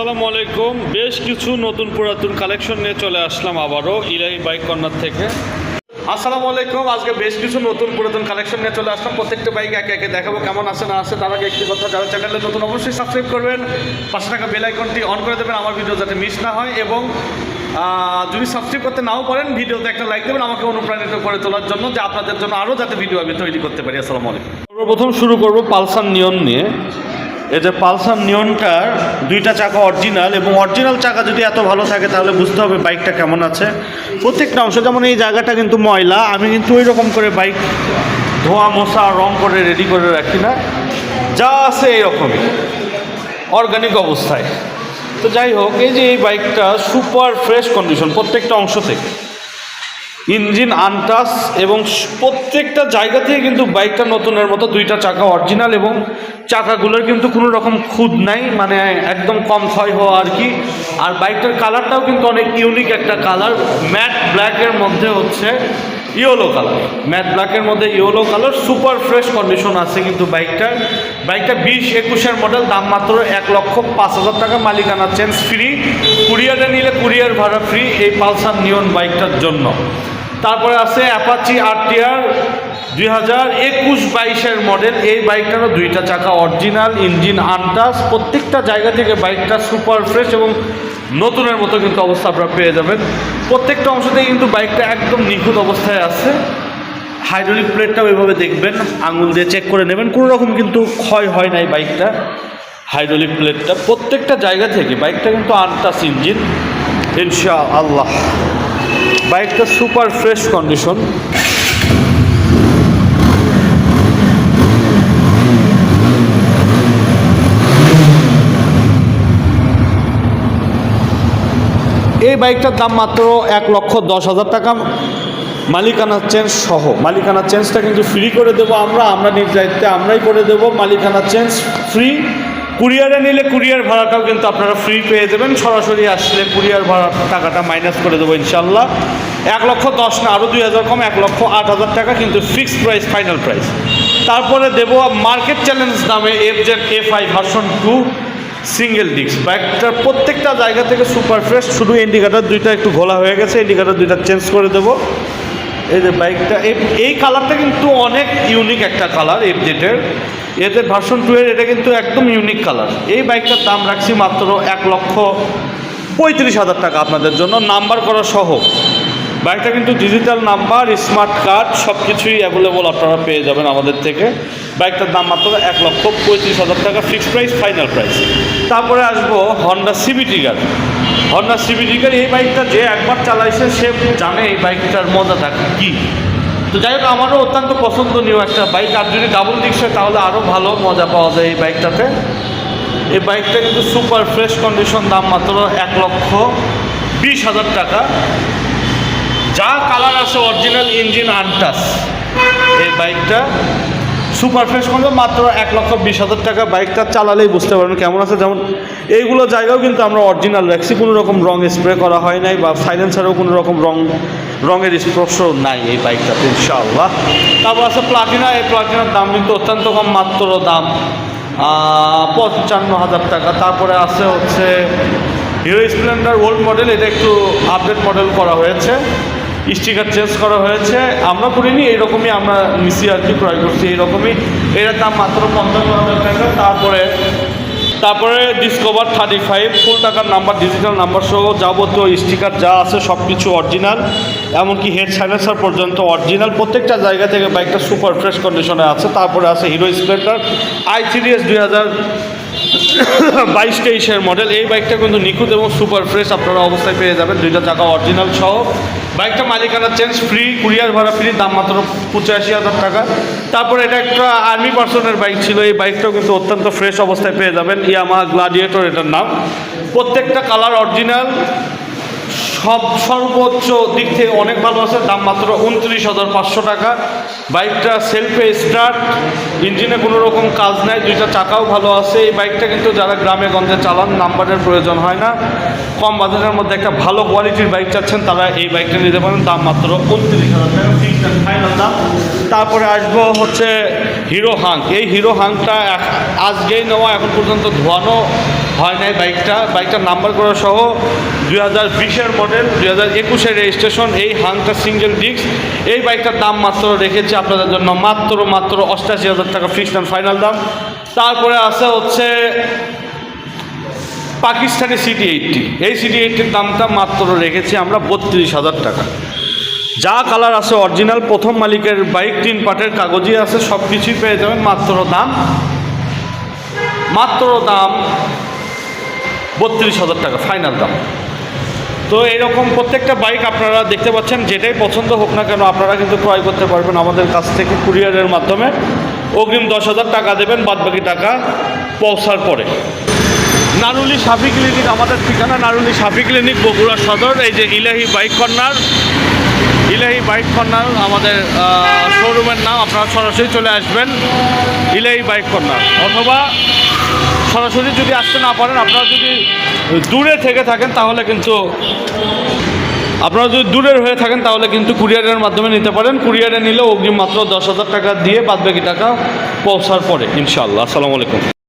আসসালামু আলাইকুম। বেশ কিছু নতুন পুরাতন কালেকশন নিয়ে চলে আসলাম আবারও ইলাই বাইক কর্নার থেকে। আসসালামু আলাইকুম। আজকে বেশ কিছু নতুন পুরাতন কালেকশন নিয়ে চলে আসলাম। প্রত্যেকটা বাইক একে একে দেখাবো কেমন আছে, না আছে, তার আগে একটি কথা, যারা চ্যানেলে নতুন অবশ্যই সাবস্ক্রাইব করবেন, পাশে থাকা বেল আইকনটি অন করে দেবেন, আমার ভিডিও যাতে মিস না হয়, এবং যদি সাবস্ক্রাইব করতে নাও পারেন ভিডিওতে একটা লাইক দেবেন, আমাকে অনুপ্রাণিত করে তোলার জন্য, যে আপনাদের জন্য আরও যাতে ভিডিও আমি তৈরি করতে পারি। আসসালামু আলাইকুম। প্রথম শুরু করব পালসার নিয়ন নিয়ে। এই যে পালসার নিয়নটার দুইটা চাকা অরিজিনাল এবং অরিজিনাল চাকা যদি এত ভালো থাকে তাহলে বুঝতে হবে বাইকটা কেমন আছে। প্রত্যেকটা অংশ, যেমন এই জায়গাটা কিন্তু ময়লা, আমি কিন্তু ওই রকম করে বাইক ধোয়া মশা রং করে রেডি করে রাখি না। যা আছে এইরকমই অর্গানিক অবস্থায়। তো যাই হোক, এই যে এই বাইকটা সুপার ফ্রেশ কন্ডিশন প্রত্যেকটা অংশ থেকে। ইঞ্জিন আনটাস এবং প্রত্যেকটা জায়গা থেকে কিন্তু বাইকটা নতুনের মতো দুইটা চাকা অরিজিনাল এবং চাকাগুলোর কিন্তু কোনো রকম খুদ নাই মানে একদম কম ক্ষয় হওয়া আর কি। আর বাইকটার কালারটাও কিন্তু অনেক ইউনিক একটা কালার ম্যাট ব্ল্যাকের মধ্যে হচ্ছে ইয়েলো কালার। ম্যাট ব্ল্যাকের মধ্যে yellow colour super fresh condition আছে কিন্তু বাইকটার। বাইকটা বিশ একুশের মডেল দাম মাত্র এক লক্ষ পাঁচ হাজার টাকা, মালিকানা চেঞ্জ ফ্রি কুরিয়ারে নিলে কুরিয়ার ভাড়া ফ্রি এই পালসার নিয়ন বাইকটার জন্য। তারপরে আছে অ্যাপাচি আরটিআর দুই হাজার একুশ বাইশের মডেল এই বাইকটারও দুইটা চাকা অরিজিনাল ইঞ্জিন আনটাস প্রত্যেকটা জায়গা থেকে বাইকটা সুপার ফ্রেশ এবং নতুনের মতো কিন্তু অবস্থা আপনারা পেয়ে যাবেন। প্রত্যেকটা অংশ থেকে কিন্তু বাইকটা একদম নিখুঁত অবস্থায় আছে। হাইড্রোলিক প্লেটটাও এভাবে দেখবেন, আঙুল দিয়ে চেক করে নেবেন। কোনো রকম কিন্তু ক্ষয় হয় নাই বাইকটা হাইড্রোলিক প্লেটটা প্রত্যেকটা জায়গা থেকে বাইকটা কিন্তু আনটাস ইঞ্জিন ইনশা আল্লাহ বাইকটা সুপার ফ্রেশ কন্ডিশন। এই বাইকটার দাম মাত্র এক লক্ষ দশ হাজার টাকা। মালিকানা চেঞ্জ সহ, মালিকানা চেঞ্জটা কিন্তু ফ্রি করে দেবো আমরা আমরা নিজ দায়িত্বে আমরাই করে দেবো। মালিকানা চেঞ্জ ফ্রি কুরিয়ারে নিলে কুরিয়ার ভাড়াটাও কিন্তু আপনারা ফ্রি পেয়ে যাবেন। সরাসরি আসলে কুরিয়ার ভাড়ার টাকাটা মাইনাস করে দেবো ইনশাল্লাহ এক লক্ষ দশ না আরও দুই হাজার কম, এক লক্ষ আট হাজার টাকা কিন্তু ফিক্সড প্রাইস ফাইনাল প্রাইস তারপরে দেবো মার্কেট চ্যালেঞ্জ নামে F Z F I version two single disc বাইকটার প্রত্যেকটা জায়গা থেকে সুপার ফ্রেশ শুধু ইন্ডিকেটার দুইটা একটু ঘোলা হয়ে গেছে ইন্ডিকেটার দুইটা চেঞ্জ করে দেবো। এই যে বাইকটা, এই- এই কালারটা কিন্তু অনেক ইউনিক একটা কালার এফ জেটের এদের ভার্সন টু এর এটা কিন্তু একদম ইউনিক কালার এই বাইকটার দাম রাখছি মাত্র এক লক্ষ পঁয়ত্রিশ হাজার টাকা আপনাদের জন্য। নাম্বার করা সহ। বাইকটা কিন্তু ডিজিটাল নাম্বার স্মার্ট কার্ড সব কিছুই অ্যাভেলেবল আপনারা পেয়ে যাবেন আমাদের থেকে। বাইকটার দাম মাত্র এক লক্ষ পঁয়ত্রিশ হাজার টাকা ফিক্সড প্রাইস ফাইনাল প্রাইস তারপরে আসব Honda CB trigger Honda CB trigger এই বাইকটা যে একবার চালাইছে, সে জানে এই বাইকটার মজাটা কী। তো যাই হোক, আমারও অত্যন্ত পছন্দনীয় একটা বাইক আর যদি ডাবল ডিক্স হয় তাহলে আরও ভালো মজা পাওয়া যায় এই বাইকটাতে এই বাইকটা কিন্তু সুপার ফ্রেশ কন্ডিশন দাম মাত্র এক লক্ষ বিশ হাজার টাকা। যা কালার আছে অরিজিনাল ইঞ্জিন আনটাস এই বাইকটা সুপার ফ্রেশ কন্ডিশন মাত্র এক লক্ষ বিশ হাজার টাকা বাইকটা চালালেই বুঝতে পারবেন কেমন আছে। যেমন এইগুলো জায়গাও কিন্তু আমরা অরিজিনাল রাখছি কোনো রকম রং স্প্রে করা হয় নাই বা সাইলেন্সারেও কোনো রকম রং রঙের স্পর্শ নাই এই বাইকটাতে, ইনশাআল্লাহ। তারপর আছে প্লাটিনা এই প্লাটিনার দাম কিন্তু অত্যন্ত কম, মাত্র দাম পঞ্চান্ন হাজার টাকা। তারপরে আছে হচ্ছে হিরো স্প্লেন্ডার ওল্ড মডেল এটা একটু আপডেট মডেল করা হয়েছে। স্টিকার চেঞ্জ করা হয়েছে। আমরা করিনি এইরকমই আমরা মিশি আর কি, ক্রয় করছি এইরকমই এটার দাম মাত্র পঞ্চান্ন হাজার টাকা, তারপরে তারপরে ডিসকভার থার্টি ফাইভ ফুল টাকার নাম্বার ডিজিটাল নাম্বার সহ যাবতীয় স্টিকার যা আছে সব কিছু অরিজিনাল এমনকি হেড সাইলেন্সার পর্যন্ত অরিজিনাল প্রত্যেকটা জায়গা থেকে বাইকটা সুপার ফ্রেশ কন্ডিশনে আছে। তারপরে আছে Hero Splendor I three S দুই হাজার বাইশ তেইশের মডেল। এই বাইকটা কিন্তু নিখুঁত এবং সুপার ফ্রেশ। আপনারা অবস্থায় পেয়ে যাবেন। দুইটা চাকা অরিজিনাল সহ। বাইকটা মালিকানা চেঞ্জ ফ্রি কুরিয়ার ভাড়া ফ্রি দাম মাত্র পঁচাশি হাজার টাকা। তারপরে এটা একটা আর্মি পার্সনের বাইক ছিল। এই বাইকটাও কিন্তু অত্যন্ত ফ্রেশ অবস্থায় পেয়ে যাবেন। ইয়ামা গ্লাডিয়েটর এটার নাম। প্রত্যেকটা কালার অরিজিনাল সব সর্বোচ্চ দিক থেকে অনেক ভালো আছে, দাম মাত্র উনত্রিশ হাজার পাঁচশো টাকা। বাইকটা সেলফে স্টার্ট ইঞ্জিনে কোনো রকম কাজ নাই, দুইটা চাকাও ভালো আছে। এই বাইকটা কিন্তু যারা গ্রামে গঞ্জে চালান, নাম্বারের প্রয়োজন হয় না। কম বাজেটের মধ্যে একটা ভালো কোয়ালিটির বাইক চাচ্ছেন, তারা এই বাইকটা নিতে পারেন, দাম মাত্র উনত্রিশ হাজার টাকা ফাইনাল দাম। তারপরে আসব হচ্ছে হিরো হাঙ্ক। এই হিরো হাঙ্কটা আজকেই নেওয়া, এখন পর্যন্ত ধোয়ানো হয় নাই বাইকটা। বাইকটার নাম্বার করা সহ দুই হাজার বিশের মডেল দুই হাজার একুশের রেজিস্ট্রেশন এই হাংটা সিঙ্গেল ডিস্ক এই বাইকটার দাম মাত্র রেখেছি আপনাদের জন্য মাত্র মাত্র অষ্টাশি হাজার টাকা ফিক্সড অ্যান্ড ফাইনাল দাম। তারপরে আছে হচ্ছে পাকিস্তানি সিটি এইটটি এই সিটি এইটটির দামটা মাত্র রেখেছি আমরা বত্রিশ হাজার টাকা। যা কালার আছে অরিজিনাল প্রথম মালিকের বাইক, তিন পাটের কাগজই আছে সব কিছুই পেয়ে যাবেন মাত্র দাম। মাত্র দাম বত্রিশ হাজার টাকা ফাইনাল দাম। তো এইরকম প্রত্যেকটা বাইক আপনারা দেখতে পাচ্ছেন, যেটাই পছন্দ হোক না কেন, আপনারা কিন্তু ক্রয় করতে পারবেন আমাদের কাছ থেকে কুরিয়ারের মাধ্যমে। অগ্রিম দশ হাজার টাকা দেবেন, বাদবাকি টাকা পৌঁছার পরে। নারুলি সাফি ক্লিনিক আমাদের ঠিকানা নারুলি সাফি ক্লিনিক বগুড়া সদর, এই যে Elahi bike corner Elahi bike corner আমাদের শোরুমের নাম, আপনারা সরাসরি চলে আসবেন। ইলাহি বাইক কর্নার অথবা সরাসরি যদি আসতে না পারেন, আপনারা যদি দূরে থেকে থাকেন, তাহলে কিন্তু আপনারা যদি দূরের হয়ে থাকেন, তাহলে কিন্তু কুরিয়ারের মাধ্যমে নিতে পারেন। কুরিয়ারে নিলে অগ্রিম মাত্র দশ হাজার টাকা দিয়ে বাদবাকি টাকা পৌঁছার পরে ইনশাল্লাহ আসসালামু আলাইকুম।